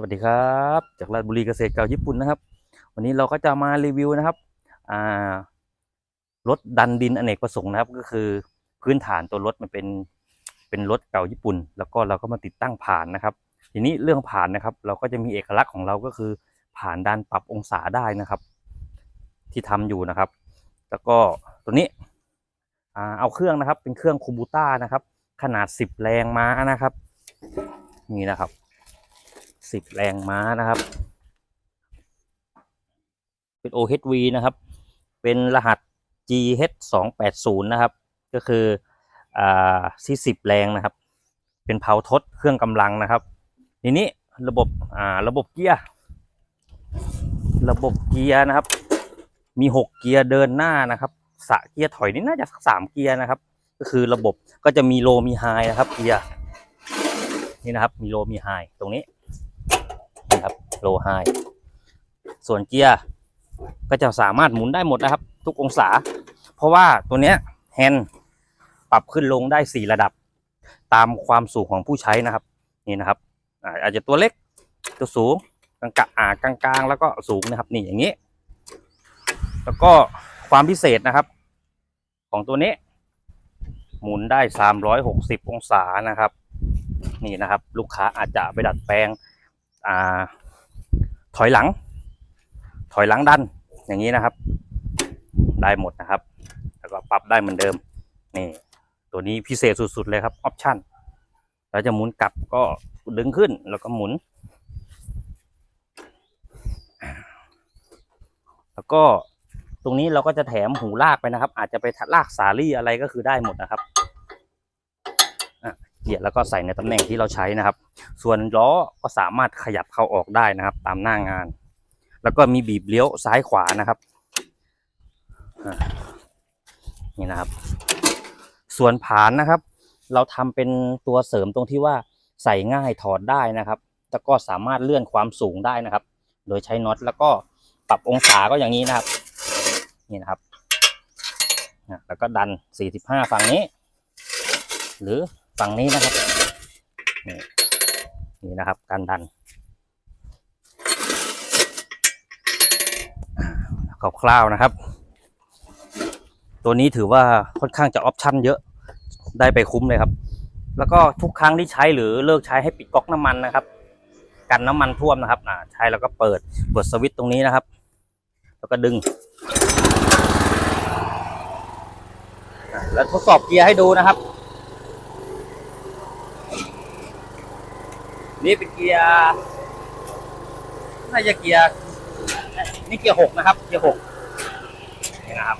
สวัสดีครับ จากราชบุรีเกษตรเก่าญี่ปุ่นนะครับ วันนี้เราก็จะมารีวิวนะครับรถดันดินอเนกประสงค์นะครับ ก็คือพื้นฐานตัวรถมันเป็นเป็นรถเก่าญี่ปุ่น แล้วก็เราก็มาติดตั้งผ่านนะครับ ทีนี้เรื่องผ่านนะครับ เราก็จะมีเอกลักษณ์ของเราก็คือผ่านดันปรับองศาได้นะครับ ที่ทำอยู่นะครับ แล้วก็ตัวนี้เอาเครื่องนะครับ เป็นเครื่องคูบูต้านะครับ ขนาด 10 แรงม้านะครับ นี่นะครับ สิบแรงม้านะครับ เป็น OHV นะครับ เป็นรหัส GH 2 8 0 นะครับ ก็คืออ่าที่สิบแรงนะครับ เป็นเผาทดเครื่องกำลังนะครับทีนี้ระบบอ่าระบบเกียร์ระบบเกียร์นะครับ มีหกเกียร์เดินหน้านะครับสะเกียร์ถอยนี่น่าจะสักสามเกียร์นะครับ ก็คือระบบก็จะมีโลมีไฮนะครับเกียร์นี่นะครับ มีโลมีไฮตรงนี้ นะครับโลไฮส่วนเกียร์ก็จะสามารถหมุนได้หมดนะครับ ทุกองศา เพราะว่าตัวเนี้ยแฮนด์ปรับขึ้นลงได้สี่ระดับ ตามความสูงของผู้ใช้นะครับ นี่นะครับ อาจจะตัวเล็กตัวสูงกลางๆอ่ากลางๆแล้วก็สูงนะครับ นี่อย่างนี้ แล้วก็ความพิเศษนะครับ ของตัวนี้ หมุนได้สามร้อยหกสิบองศานะครับ นี่นะครับ ลูกค้าอาจจะไปดัดแปลงอ่า อยหลัง ถอยหลังดันอย่างนี้นะครับ ได้หมดนะครับ แล้วก็ปรับได้เหมือนเดิมนี่ตัวนี้พิเศษสุด ๆ เลยครับออปชั่นเราจะหมุนกลับก็ดึงขึ้นแล้วก็หมุน แล้วก็ตรงนี้เราก็จะแถมหูลากไปนะครับ อาจจะไปลากสาลี่อะไรก็คือได้หมดนะครับ เกียร์แล้วก็ใส่ในตำแหน่งที่เราใช้นะครับ ส่วนล้อก็สามารถขยับเข้าออกได้นะครับ ตามหน้างาน แล้วก็มีบีบเลี้ยวซ้ายขวานะครับนี่นะครับ ส่วนผานนะครับ เราทำเป็นตัวเสริมตรงที่ว่าใส่ง่ายถอดได้นะครับ แล้วก็สามารถเลื่อนความสูงได้นะครับ โดยใช้น็อตแล้วก็ปรับองศาก็อย่างนี้นะครับ นี่นะครับแล้วก็ดัน 45 ฝั่งนี้ หรือ ฝั่งนี้นะครับ นี่นี่นะครับ การดันคร่าวๆนะครับ ตัวนี้ถือว่าค่อนข้างจะออปชั่นเยอะได้ไปคุ้มเลยครับ แล้วก็ทุกครั้งที่ใช้หรือเลิกใช้ให้ปิดก๊อกน้ำมันนะครับ กันน้ำมันท่วมนะครับอ่าใช้แล้วก็เปิดเปิดสวิตช์ตรงนี้นะครับ แล้วก็ดึง แล้วทดสอบเกียร์ให้ดูนะครับ นี่เป็นเกียร์น่าจะเกียร์นี่เกียร์หกนะครับ เกียร์หกนี่นะครับ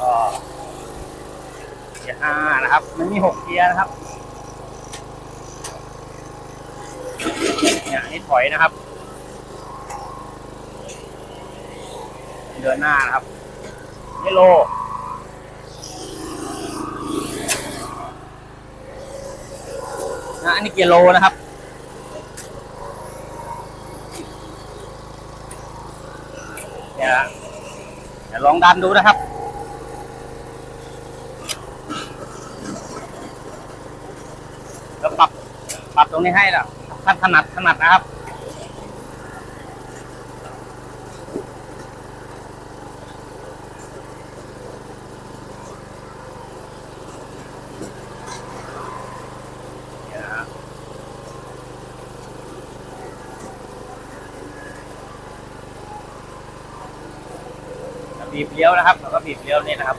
ก็เกียร์ห้านะครับ มันมีหกเกียร์นะครับเนี่ยนนี่ถอยนะครับ เดินหน้านะครับนี่โล นะอันนี้กิโลนะครับ เดี๋ยวเดี๋ยวลองดันดูนะครับแล้วปรับปรับตรงนี้ให้นะท่านถนัดถนัดนะครับ เนี่ยนะ แล้ว บีบเลี้ยวนะครับ แล้วก็บีบเลี้ยวนี่นะครับ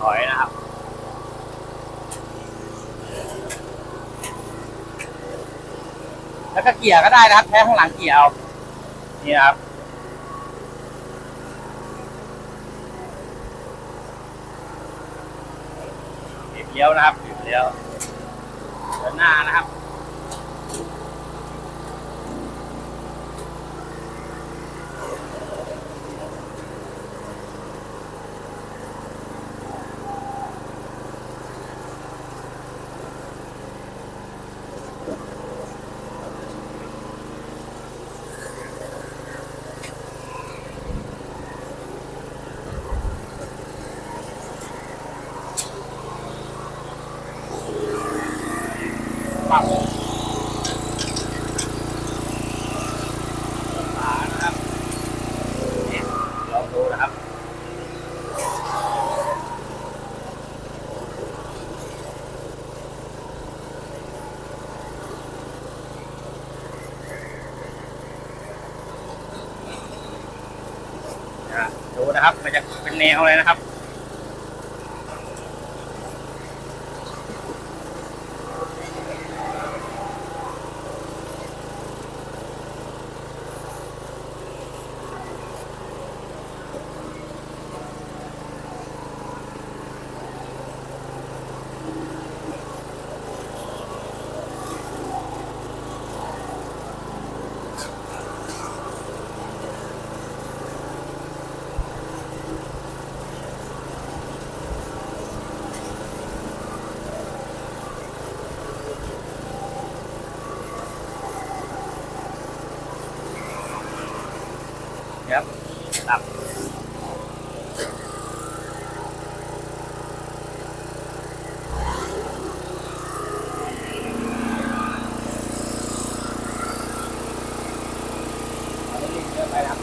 ถอยนะครับ แล้วก็เกี่ยร์ก็ได้นะครับแค่ข้างหลังเกี่ยวนี่นะครับบีบเลี้ยวนะครับบีบเลี้ยวเดินหน้านะครับ ปรับองศานะครับเนี่ยลองดูนะครับดูนะครับ มันจะเป็นแนวเลยนะครับ ครับตับอันนี้เยอะไปครับ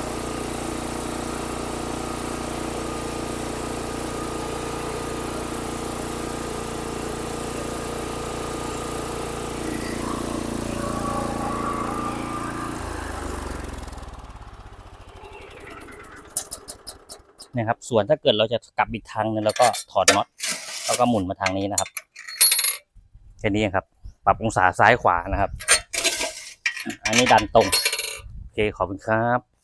เนะครับ ส่วนถ้าเกิดเราจะกลับอีกทางนึงแล้วก็ถอดน็อตแล้วก็หมุนมาทางนี้นะครับแค่นี้เองครับ ปรับองศาซ้ายขวานะครับ อันนี้ดันตรง โอเคขอบคุณครับ